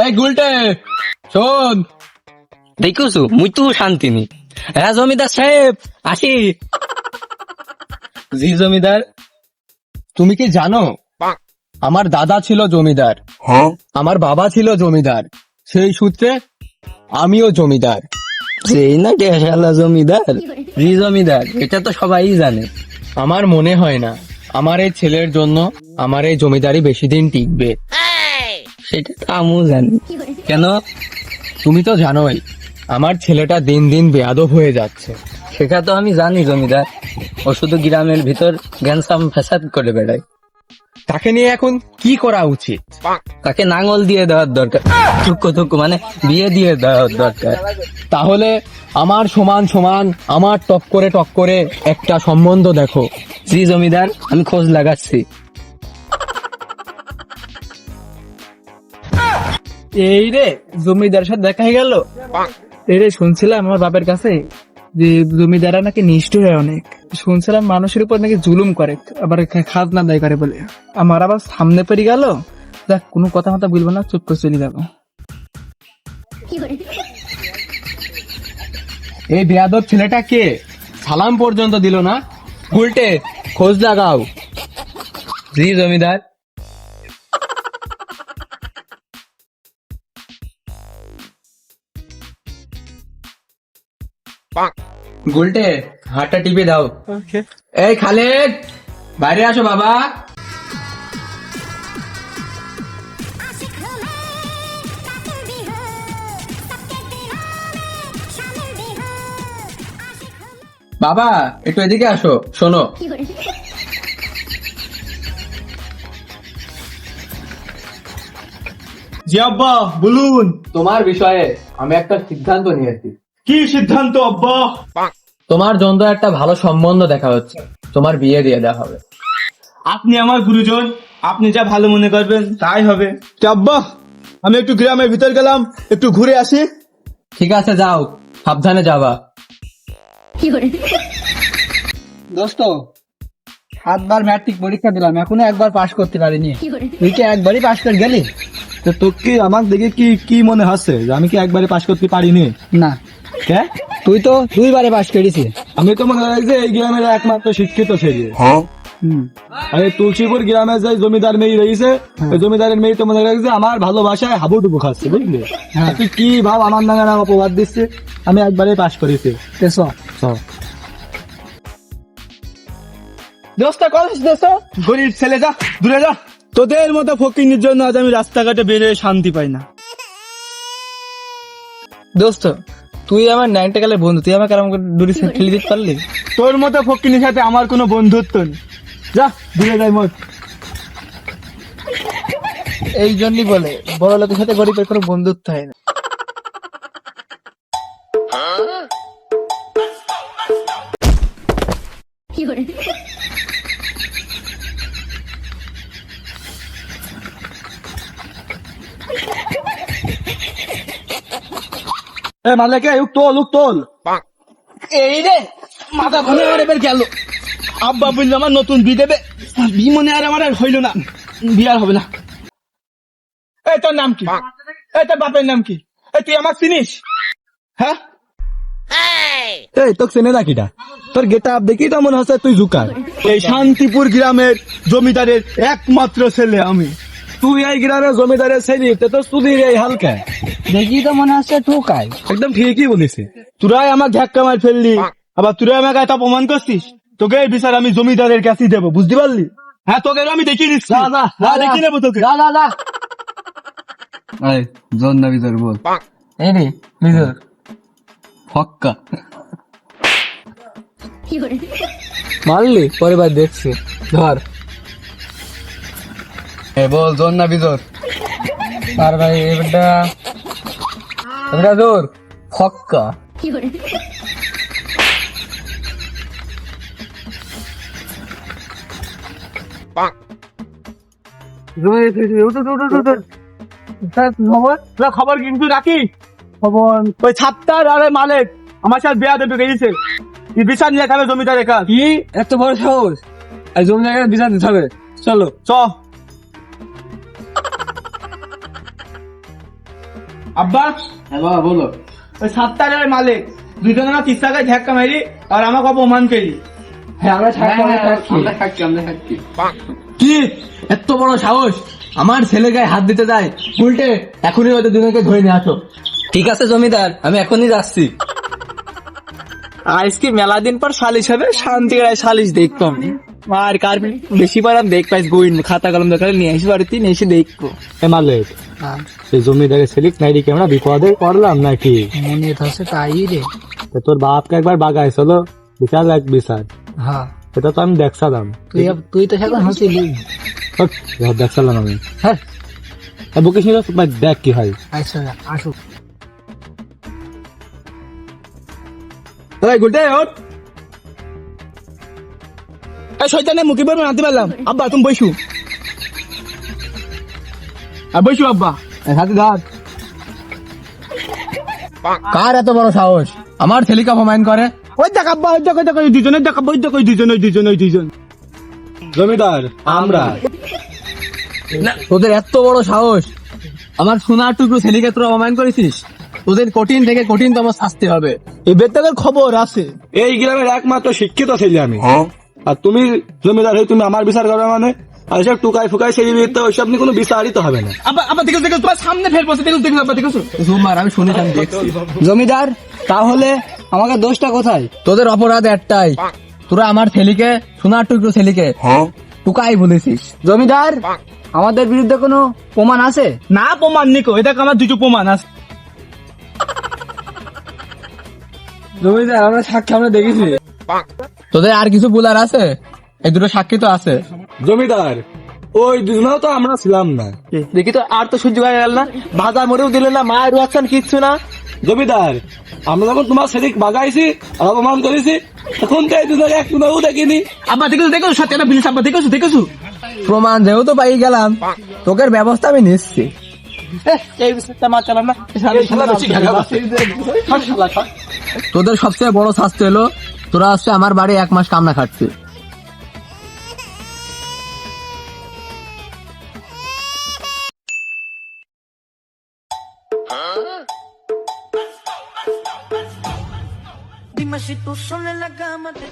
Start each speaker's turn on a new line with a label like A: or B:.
A: এই গুলটে শোন।
B: দেখুছু মুই তো শান্তি নি হ্যাঁ জমিদার সাহেব আসি।
A: জি জমিদার। তুমি কি জানো? আমার দাদা ছিল জমিদার। আমার বাবা ছিল জমিদার। সেই সূত্রে আমিও জমিদার।
B: সেই না কেশালা জমিদার? জি জমিদার। এটা তো সবাই জানে।
A: আমার মনে হয় না আমার এই ছেলের জন্য আমার এই জমিদারি বেশি দিন টিকবে।
B: সেটা তো আমিও জানি। কেন?
A: তুমি তো জানোই, আমার ছেলেটা দিন দিন বেয়াদব হয়ে যাচ্ছে।
B: সেটা তো আমি জানি, জমিদার। ও শুধু গ্রামের ভিতর গ্যানসাম ফ্যাসাদ করে বেড়ায়।
A: তাকে নিয়ে এখন কি করা উচিত?
B: তাকে নাঙ্গল দিয়ে দেওয়ার দরকার। টুকু টুকু মানে বিয়ে দিয়ে দেওয়ার দরকার।
A: তাহলে আমার সমান সমান, আমার টপ করে টপ করে একটা সম্বন্ধ দেখো।
B: জি, জমিদার, আমি খোঁজ লাগাচ্ছি।
C: এই রে জমিদারের সাথে দেখা হয়ে গেল? এই রে শুনছিলাম আমার বাপের কাছে যে জমিদাররা নাকি নিষ্ঠুর হয় অনেক। শুনছিলাম মানুষের উপর নাকি জুলুম করে আবার খাজনা দায় করে বলে। আমার আবার সামনে পেরিয়ে গেল দেখ কোনো কথা মতো বলব না চুপ করে চলে যাব।
A: এই বেয়াদব ছেলেটা কে? সালাম পর্যন্ত দিল না? উল্টে খোঁজ লাগাও।
B: জি জমিদার।
A: গুলটে হাতটা টিপে দাও। এই খালেদ বাইরে আসো বাবা। বাবা একটু এদিকে আসো শোনো।
D: জি আব্বা বলুন।
A: তোমার বিষয়ে আমি একটা সিদ্ধান্ত নিয়েছি।
D: কি সিদ্ধান্ত আব্বা?
A: তোমার জন্য একটা ভালো সম্বন্ধ দেখা হচ্ছে। তোমার বিয়ে দিয়ে দেওয়া হবে।
D: আপনি আমার গুরুজন আপনি যা ভালো মনে করবেন তাই হবে। তো আব্বা আমি একটু গ্রামের ভিতর গেলাম একটু ঘুরে আসি।
A: ঠিক আছে যাও। সাবধানে যাবা।
C: দোস্ত সাতবার ম্যাট্রিক পরীক্ষা দিলাম এখনও একবার পাশ করতে পারিনি। তুই কি একবারই পাশ করে গেলি?
D: তো তোর কি আমার দেখে কি কি মনে হচ্ছে? যে আমি কি একবারে পাশ করতে পারিনি?
C: না।
D: কে?
C: তুই তো দুইবারে পাশ করেছিস।
D: আমি তো মনে হয় যে এই গ্রামের একমাত্র শিক্ষিত ছেলে।
C: হুম।
D: আরে তুলসীপুর গ্রামে যে জমিদার মেয়ে রয়েছে ওই জমিদারের মেয়ে তো মনে হয় যে আমার ভালোবাসায় হাবুডুবু খাচ্ছে বুঝলি?
C: হ্যাঁ।
D: তুই কি ভাব আমার নাঙ্গা নাঙ্গা অপবাদ দিচ্ছে আমি একবারে পাশ করেছি।
C: দোস্ত কলেজ দোস্ত
D: গরিব ছেলে যা দূরে যা। তোদের মতো ফকিনের জন্য আজ আমি রাস্তাঘাটে বেরিয়ে শান্তি পাই না।
C: দোস্ত তুই আমার নাইনটা কালের বন্ধু তুই আমাকে আমাকে দূরে ঠেলে দিতে পারলি?
D: তোর মতো ফকিনের সাথে আমার কোনো বন্ধুত্ব নেই। যা দূরে যাই মত
C: এই জন্যই বলে বড় লোকের সাথে গরিবের কোনো বন্ধুত্ব হয় না।
D: এ মালিক উক তোল উক তোল।
C: এই রে মাথা ঘুরে এবার গেল।
D: আব্বা বলল আমার নতুন বি দেবে। বি মনে আর আমার আর হইল না। বিয়ার হবে না। এই তোর নাম কি? এই তোর বাপের নাম কি? এই তুই আমার চিনিস? হ্যাঁ? এই তোকে চেনে না কিটা তোর গেটা আপ দেখি তো মনে হচ্ছে তুই জুকার। এই শান্তিপুর গ্রামের জমিদারের একমাত্র ছেলে আমি। তুই এই গ্রামের জমিদারের ছেলে তো সুদির এই হালকা।
C: দেখি তো মনে হচ্ছে ঠোকাই
D: একদম ঠিকই বলেছে। তোরাই আমার ঝাক্কা মার ফেললি আবার তোরাই আমাকে এটা প্রমাণ করছিস? তোকে এই বিচার আমি জমিদারের কাছেই দেবো বুঝতে পারলি? হ্যাঁ তোকে আমি দেখিয়ে দিচ্ছি। হ্যাঁ, দেখিয়ে নেব তোকে।
C: যা যা যা।
B: এই জন না বল।
C: এই রে বিজর
B: ফক্কা।
C: মারলি পরে বার দেখছি। ধর।
B: এ বল জন না ভিতর
C: আর ভাই এবারটা এটা তোর ফক্কা।
D: খবর? কিন্তু রাখি। খবর। ওই ছাত্তার আর মালিক আমার সাথে বেয়া দেবে গেছে বিচার নিয়ে খাবে জমিদারের কাজ
C: কি? এত বড় সাহস? আর জমি জায়গায় বিচার দিতে হবে। চলো।
D: চ। আব্বা।
B: হ্যাঁ বাবা বলো।
D: ওই সাত টাকার মালিক। দুজনে না তিস টাকায় ঝাক্কা মারি আর আমাকে অপমান করি।
B: হ্যাঁ আমরা আমরা থাকছি আমরা থাকছি
A: কি? এত বড় সাহস? আমার ছেলে গায়ে হাত দিতে যায়। উল্টে এখনই ওদের দুজনকে ধরে নিয়ে আসো।
B: ঠিক আছে জমিদার আমি এখনই যাচ্ছি।
C: আজকে মেলা দিন পর সালিশ হবে? শান্তি করে সালিশ দেখতাম। আর কার বেশি পারাম দেখ পাইস বই খাতা কলম দরকার নিয়ে আসি বাড়িতে নিয়ে এসে দেখব।
E: মালিক সেলিক নাইডি কি আমরা বিপদে পড়লাম নাকি?
C: মনে হচ্ছে তাই রে।
E: তো তোর বাপকে একবার বাগাই চলো। বিচার লাগ বিচার
C: হ্যাঁ।
E: সেটা তো আমি দেখছিলাম।
C: তুই তুই তো সেখন হাসিলি।
E: এবার দেখছিলাম আমি।
C: হ্যাঁ।
E: বুকে ছিল দেখ কি হয়।
C: আচ্ছা আসুক।
D: এই গুলটে ওঠ। এই শয়তানে মুখে বের আনতে পারলাম। আব্বা তুমি বইসু। আর বইসু আব্বা।
A: হাতে ধর। কার এত বড় সাহস? আমার ছেলেকে অপমান করে।
D: ওই দেখ আব্বা ওই দেখ ওই দেখ ওই দুজন ওই দেখ ওই দেখ ওই দুজন ওই দুজন ওই দুজন।
E: জমিদার আমরা।
A: তোদের এত বড় সাহস? আমার সোনার টুকরো ছেলেকে তোরা অপমান করেছিস? তোদের কঠিন থেকে কঠিনতম শাস্তি হবে।
D: এই বেতালের খবর আছে।
E: এই গ্রামের একমাত্র শিক্ষিত ছেলে আমি। আর তুমি জমিদার হয়ে তুমি আমার বিচার করবে মানে? আর এসব টুকাই ফুকাই সেই বিয়েতে ওইসব নিয়ে কোনো বিচারই তো হবে না।
D: আব্বা আব্বা দেখো দেখো তোমার সামনে ফের বসে দেখো দেখো আব্বা দেখো
A: জুমার আমি শুনেছি দেখছি।
B: জমিদার তাহলে আমাকে দোষটা কোথায়?
A: তোদের অপরাধ একটাই। তোরা আমার ছেলেকে সোনার টুকরো ছেলেকে টুকাই বলেছিস।
B: জমিদার আমাদের বিরুদ্ধে কোনো প্রমাণ আছে?
D: না প্রমাণ নিকো এটা আমার দুটো প্রমাণ আছে।
B: জমিদার আমরা সাক্ষী আমরা দেখেছি।
A: তোদের আর কিছু বলার আছে এই দুটো সাক্ষী তো আছে
E: জমিদার ওই দুজনেও তো আমরা ছিলাম না
C: দেখি তো আর তো সহ্য হয়ে গেল না ভাজা মরেও দিলে না মায়ের রুয়াচ্ছেন কিচ্ছু না
E: জমিদার আমরা যখন তোমার সেদিক বাগাইছি অপমান করেছি তখন তো এই দুজনে এক দুজনেও দেখিনি
D: আব্বা দেখো দেখো সত্যি একটা বিলিস আব্বা দেখো দেখো
A: প্রমাণ যেহেতু পাই গেলাম তোকের ব্যবস্থা আমি নিচ্ছি
D: এই বিষয়টা মা চালাম না
A: তোদের সবচেয়ে বড় শাস্তি হলো তোরা আসছে আমার বাড়ি এক মাস কামনা খাটছে
F: তোর সঙ্গে লাগা আমাদের